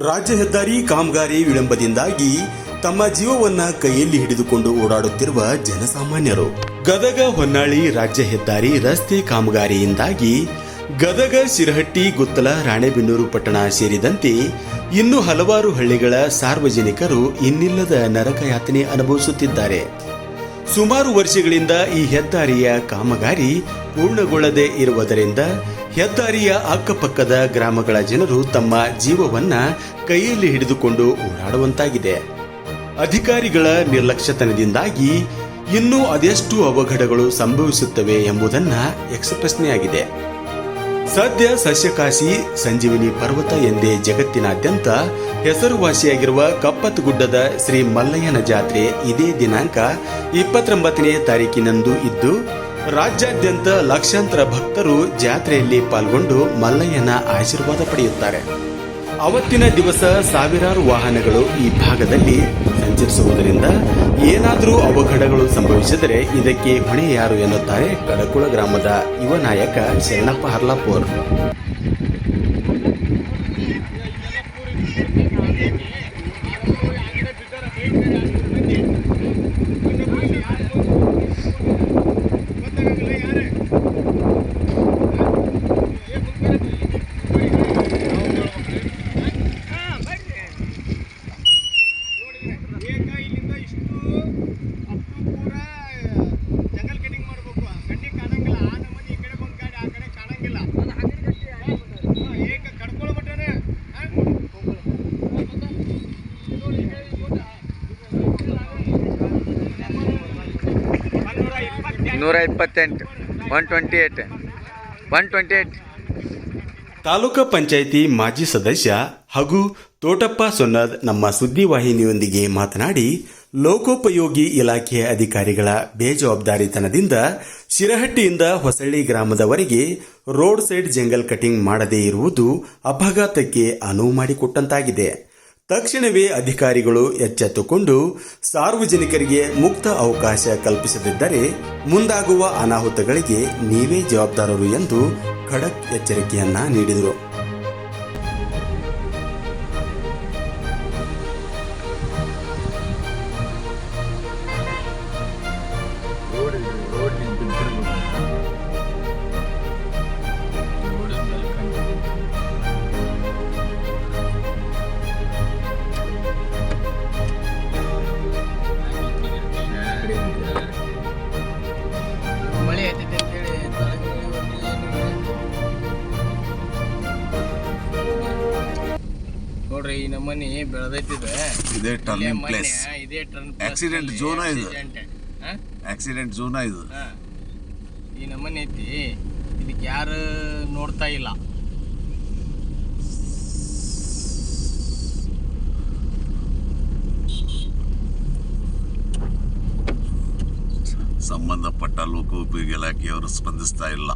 ರಾಜ್ಯ ಹೆದ್ದಾರಿ ಕಾಮಗಾರಿ ವಿಳಂಬದಿಂದಾಗಿ ತಮ್ಮ ಜೀವವನ್ನ ಕೈಯಲ್ಲಿ ಹಿಡಿದುಕೊಂಡು ಓಡಾಡುತ್ತಿರುವ ಜನಸಾಮಾನ್ಯರು. ಗದಗ ಹೊನ್ನಾಳಿ ರಾಜ್ಯ ಹೆದ್ದಾರಿ ರಸ್ತೆ ಕಾಮಗಾರಿಯಿಂದಾಗಿ ಗದಗ, ಶಿರಹಟ್ಟಿ, ಗುತ್ತಲ, ರಾಣೆಬೆನ್ನೂರು ಪಟ್ಟಣ ಸೇರಿದಂತೆ ಇನ್ನು ಹಲವಾರು ಹಳ್ಳಿಗಳ ಸಾರ್ವಜನಿಕರು ಇನ್ನಿಲ್ಲದ ನರಕಯಾತನೆ ಅನುಭವಿಸುತ್ತಿದ್ದಾರೆ. ಸುಮಾರು ವರ್ಷಗಳಿಂದ ಈ ಹೆದ್ದಾರಿಯ ಕಾಮಗಾರಿ ಪೂರ್ಣಗೊಳ್ಳದೇ ಇರುವುದರಿಂದ ಹೆದ್ದಾರಿಯ ಅಕ್ಕಪಕ್ಕದ ಗ್ರಾಮಗಳ ಜನರು ತಮ್ಮ ಜೀವವನ್ನ ಕೈಯಲ್ಲಿ ಹಿಡಿದುಕೊಂಡು ಓಡಾಡುವಂತಾಗಿದೆ. ಅಧಿಕಾರಿಗಳ ನಿರ್ಲಕ್ಷ್ಯತನದಿಂದಾಗಿ ಇನ್ನೂ ಅದೆಷ್ಟು ಅವಘಡಗಳು ಸಂಭವಿಸುತ್ತವೆ ಎಂಬುದನ್ನ ಯಕ್ಷಪ್ರಶ್ನೆಯಾಗಿದೆ ಸದ್ಯ ಸಸ್ಯಕಾಶಿ ಸಂಜೀವಿನಿ ಪರ್ವತ ಎಂದೇ ಜಗತ್ತಿನಾದ್ಯಂತ ಹೆಸರುವಾಸಿಯಾಗಿರುವ ಕಪ್ಪತ್ತಗುಡ್ಡದ ಶ್ರೀ ಮಲ್ಲಯ್ಯನ ಜಾತ್ರೆ ಇದೇ ದಿನಾಂಕ ಇಪ್ಪತ್ತೊಂಬತ್ತನೇ ತಾರೀಕಿನಂದು ಇದ್ದು ರಾಜ್ಯಾದ್ಯಂತ ಲಕ್ಷಾಂತರ ಭಕ್ತರು ಜಾತ್ರೆಯಲ್ಲಿ ಪಾಲ್ಗೊಂಡು ಮಲ್ಲಯ್ಯನ ಆಶೀರ್ವಾದ ಪಡೆಯುತ್ತಾರೆ. ಅವತ್ತಿನ ದಿವಸ ಸಾವಿರಾರು ವಾಹನಗಳು ಈ ಭಾಗದಲ್ಲಿ ಸಂಚರಿಸುವುದರಿಂದ ಏನಾದರೂ ಅವಘಡಗಳು ಸಂಭವಿಸಿದರೆ ಇದಕ್ಕೆ ಹೊಣೆ ಯಾರು ಎನ್ನುತ್ತಾರೆ ಕಡಕುಳ ಗ್ರಾಮದ ಯುವ ನಾಯಕ ಶರಣಪ್ಪ ಹರ್ಲಾಪುರ್. ನೂರ ಇಪ್ಪತ್ತೆಂಟು one twenty eight one twenty eight taluk panchayat ಮಾಜಿ ಸದಸ್ಯ ಹಾಗೂ ತೋಟಪ್ಪ ಸೊನ್ನದ್ ನಮ್ಮ ಸುದ್ದಿವಾಹಿನಿಯೊಂದಿಗೆ ಮಾತನಾಡಿ, ಲೋಕೋಪಯೋಗಿ ಇಲಾಖೆಯ ಅಧಿಕಾರಿಗಳ ಬೇಜವಾಬ್ದಾರಿತನದಿಂದ ಶಿರಹಟ್ಟಿಯಿಂದ ಹೊಸಳ್ಳಿ ಗ್ರಾಮದವರೆಗೆ ರೋಡ್ ಸೈಡ್ ಜಂಗಲ್ ಕಟಿಂಗ್ ಮಾಡದೇ ಇರುವುದು ಅಪಘಾತಕ್ಕೆ ಅನುವು ಮಾಡಿಕೊಟ್ಟಂತಾಗಿದೆ. ತಕ್ಷಣವೇ ಅಧಿಕಾರಿಗಳು ಎಚ್ಚೆತ್ತುಕೊಂಡು ಸಾರ್ವಜನಿಕರಿಗೆ ಮುಕ್ತ ಅವಕಾಶ ಕಲ್ಪಿಸದಿದ್ದರೆ ಮುಂದಾಗುವ ಅನಾಹುತಗಳಿಗೆ ನೀವೇ ಜವಾಬ್ದಾರರು ಎಂದು ಖಡಕ್ ಎಚ್ಚರಿಕೆಯನ್ನ ನೀಡಿದರು. ನೋಡ್ರಿ ಈ ನಮ್ಮನಿ ಬೆಳೆದೈತಿದೆ. ಇದೇ ಟರ್ನಿಂಗ್ ಪ್ಲೇಸ್ ಇದೇ ಟರ್ನ್ Accident zone ಇದು. ಆಕ್ಸಿಡೆಂಟ್ ಝೋನ್ ಇದು? ಈ ನಮ್ಮನಿ ಐತಿ. ಇದಕ್ಕೆ ಯಾರು ನೋಡ್ತಾ ಇಲ್ಲ. ಸಂಬಂಧಪಟ್ಟ ಲೋಕೋಪಯೋಗಿ ಇಲಾಖೆಯವರು ಸ್ಪಂದಿಸ್ತಾ ಇಲ್ಲ.